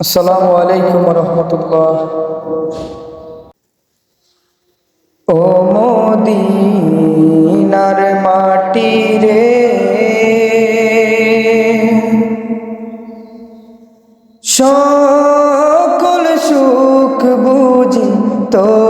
আসসালামু আলাইকুম রহমতুল্লাহ। ও মদিনার মাটি রে সকল সুখ বুঝি তোর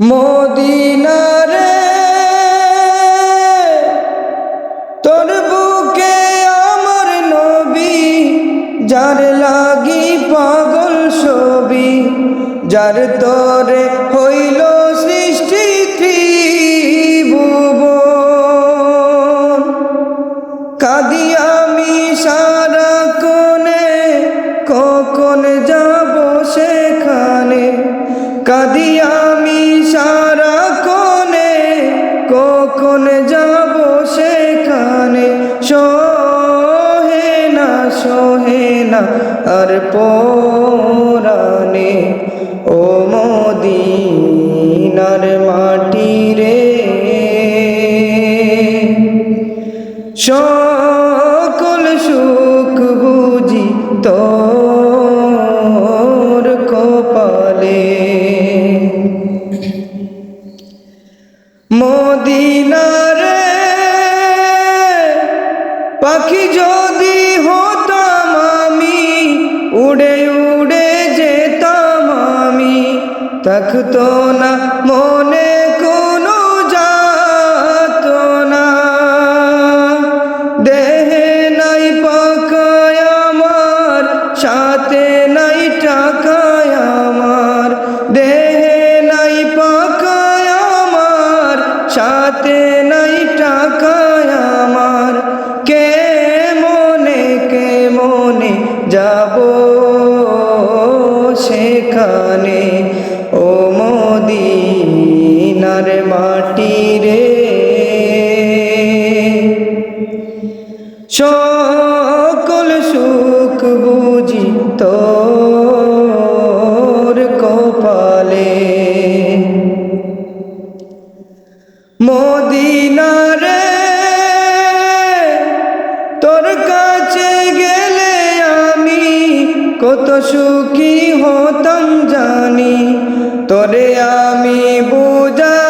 মদিনারে তোর বুকে আমার নবী যার লাগি পাগল ছবি যার তরে সহে না আর পরানে ও মদিনার মাটি রে সকল সুখ বুঝি তোর কপালে। মদিনারে পাখি যদি থাকতো না, মনে কোনো যাত না। দেহে নাই পাকায় আমার, সাথে নাই টাকায় আমার। দেহে নাই পাকায় আমার, সাথে নাই টাকায় আমার। কে মনে কে মনে যাব মাটি রে। সকল সুখ বুঝি তোর কপালে। মদিনারে তোর কাছে গেলে আমি কত সুখী হতাম জানি। তোরে আমি বুঝাইব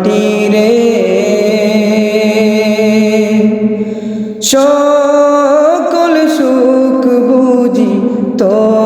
মাটি রে সকল সুখ বুঝি তোর